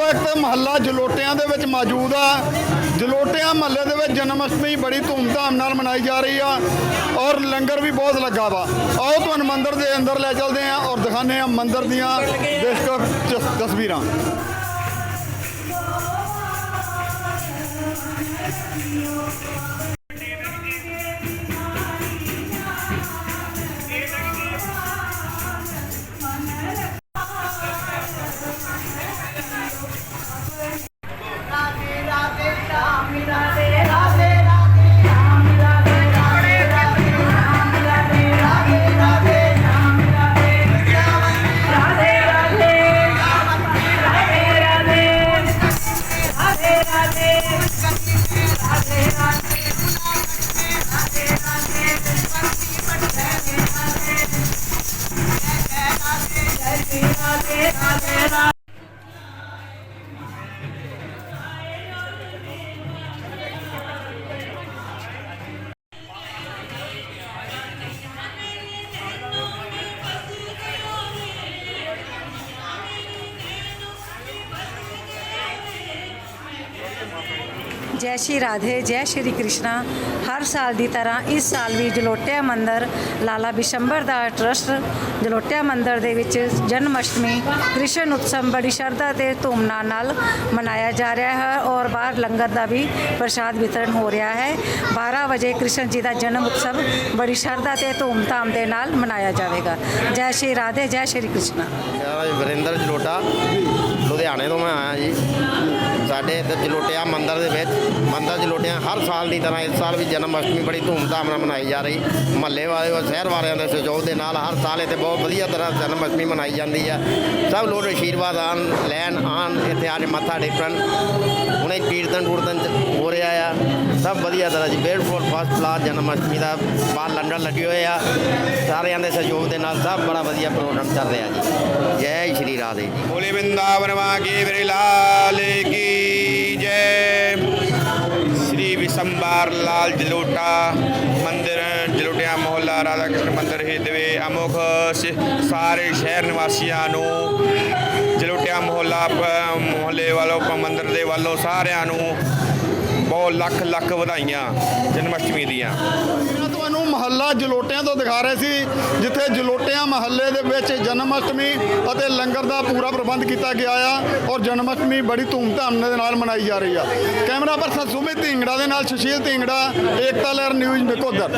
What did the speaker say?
ਵਕਤ ਮਹੱਲਾ ਜਲੋਟਿਆਂ ਦੇ ਵਿੱਚ ਮੌਜੂਦ ਆ। ਜਲੋਟਿਆਂ ਮਹੱਲੇ ਦੇ ਵਿੱਚ ਜਨਮ ਅਸ਼ਟਮੀ ਬੜੀ ਧੂਮਧਾਮ ਨਾਲ ਮਨਾਈ ਜਾ ਰਹੀ ਆ ਔਰ ਲੰਗਰ ਵੀ ਬਹੁਤ ਲੱਗਾ ਵਾ। ਆਓ ਤੁਹਾਨੂੰ ਮੰਦਿਰ ਦੇ ਅੰਦਰ ਲੈ ਚੱਲਦੇ ਆ ਔਰ ਦਿਖਾਉਂਦੇ ਆ ਮੰਦਿਰ ਦੀਆਂ ਤਸਵੀਰਾਂ। dale. ਜੈ ਸ਼੍ਰੀ ਰਾਧੇ, ਜੈ ਸ਼੍ਰੀ ਕ੍ਰਿਸ਼ਨਾ। ਹਰ ਸਾਲ ਦੀ ਤਰ੍ਹਾਂ ਇਸ ਸਾਲ ਵੀ ਜਲੋਟਿਆ ਮੰਦਰ, ਲਾਲਾ ਬਿਸ਼ੰਬਰ ਦਾ ਟਰਸਟ ਜਲੋਟਿਆ ਮੰਦਰ ਦੇ ਵਿੱਚ ਜਨਮ ਅਸ਼ਟਮੀ, ਕ੍ਰਿਸ਼ਨ ਉਤਸਵ ਬੜੀ ਸ਼ਰਧਾ ਤੇ ਧੂਮਧਾਮ ਨਾਲ ਮਨਾਇਆ ਜਾ ਰਿਹਾ ਹੈ ਔਰ ਬਾਹਰ ਲੰਗਰ ਦਾ ਵੀ ਪ੍ਰਸ਼ਾਦ ਵਿਤਰਨ ਹੋ ਰਿਹਾ ਹੈ। 12 ਵਜੇ ਕ੍ਰਿਸ਼ਨ ਜੀ ਦਾ ਜਨਮ ਉਤਸਵ ਬੜੀ ਸ਼ਰਧਾ ਤੇ ਧੂਮਧਾਮ ਦੇ ਨਾਲ ਮਨਾਇਆ ਜਾਵੇਗਾ। ਜੈ ਸ਼੍ਰੀ ਰਾਧੇ, ਜੈ ਸ਼੍ਰੀ ਕ੍ਰਿਸ਼ਨਾ। ਮੇਰਾ ਜੀ ਵਰਿੰਦਰ ਜਲੋਟਾ, ਲੁਧਿਆਣੇ ਤੋਂ ਮੈਂ ਆਇਆ ਜੀ। ਸਾਡੇ ਇੱਥੇ ਜਲੋਟਿਆ ਮੰਦਰ ਦੇ ਵਿੱਚ, ਮੰਦਰ ਜਲੋਟਿਆ ਹਰ ਸਾਲ ਦੀ ਤਰ੍ਹਾਂ ਇਸ ਸਾਲ ਵੀ ਜਨਮ ਅਸ਼ਟਮੀ ਬੜੀ ਧੂਮਧਾਮ ਨਾਲ ਮਨਾਈ ਜਾ ਰਹੀ। ਮਹੱਲੇ ਵਾਲੇ ਔਰ ਸ਼ਹਿਰ ਵਾਲਿਆਂ ਦੇ ਸਹਿਯੋਗ ਦੇ ਨਾਲ ਹਰ ਸਾਲ ਇੱਥੇ ਬਹੁਤ ਵਧੀਆ ਤਰ੍ਹਾਂ ਜਨਮ ਅਸ਼ਟਮੀ ਮਨਾਈ ਜਾਂਦੀ ਆ ਸਭ ਲੋਕ ਅਸ਼ੀਰਵਾਦ ਆਣ, ਲੈਣ ਆਣ, ਇੱਥੇ ਆ ਕੇ ਮੱਥਾ ਟੇਕਣ। ਹੁਣੇ ਕੀਰਤਨ ਟੂਰਤਨ ਹੋ ਰਿਹਾ ਆ। ਸਭ ਵਧੀਆ ਤਰ੍ਹਾਂ ਜੀ ਬੇਲ ਫੋਰ ਫਸਟ ਕਲਾਸ ਜਨਮ ਅਸ਼ਟਮੀ ਦਾ ਬਾਹਰ ਲੰਡਨ ਲੱਗੇ ਹੋਏ ਆ। ਸਾਰਿਆਂ ਦੇ ਸਹਿਯੋਗ ਦੇ ਨਾਲ ਸਭ ਬੜਾ ਵਧੀਆ ਪ੍ਰੋਗਰਾਮ ਚੱਲ ਰਿਹਾ ਜੀ। ਜੈ ਸ਼੍ਰੀ ਰਾਧੇ ਜੀ। ਭੋਲੇ ਬਿੰਦਾਵਨ ਵਾਗੇ ਮੇਰੇ ਲਾਲ श्री विशंबार लाल जलोटा ਮੰਦਿਰ ਜਲੋਟਿਆ ਮੁਹੱਲਾ ਰਾਧਾ ਕ੍ਰਿਸ਼ਨ ਮੰਦਿਰ ਹਿਦਵੇ ਅਮੁਖ ਸ- ਸਾਰੇ ਸ਼ਹਿਰ ਨਿਵਾਸੀਆਂ ਨੂੰ ਜਲੋਟਿਆ ਮੁਹੱਲਾ ਪ- ਮੁਹੱਲੇ ਵਾਲੋਂ ਪ- ਮੰਦਿਰ ਦੇ ਵੱਲੋਂ ਸਾਰਿਆਂ ਨੂੰ ਬਹੁਤ ਲੱਖ ਲੱਖ ਵਧਾਈਆਂ ਜਨਮ ਅਸ਼ਟਮੀ ਦੀਆਂ। ਮੈਂ ਤੁਹਾਨੂੰ ਮਹੱਲਾ ਜਲੋਟਿਆਂ ਤੋਂ ਦਿਖਾ ਰਹੇ ਸੀ, ਜਿੱਥੇ ਜਲੋਟਿਆਂ ਮਹੱਲੇ ਦੇ ਵਿੱਚ ਜਨਮ ਅਸ਼ਟਮੀ ਅਤੇ ਲੰਗਰ ਦਾ ਪੂਰਾ ਪ੍ਰਬੰਧ ਕੀਤਾ ਗਿਆ ਆ ਔਰ ਜਨਮ ਅਸ਼ਟਮੀ ਬੜੀ ਧੂਮਧਾਮ ਦੇ ਨਾਲ ਮਨਾਈ ਜਾ ਰਹੀ ਆ। ਕੈਮਰਾ ਪਰਸਨ ਸੁਮਿਤ ਢਿੰਗੜਾ ਦੇ ਨਾਲ ਸੁਸ਼ੀਲ ਢਿੰਗੜਾ, ਏਕਤਾ ਲਹਿਰ ਨਿਊਜ਼ ਨਕੋਦਰ।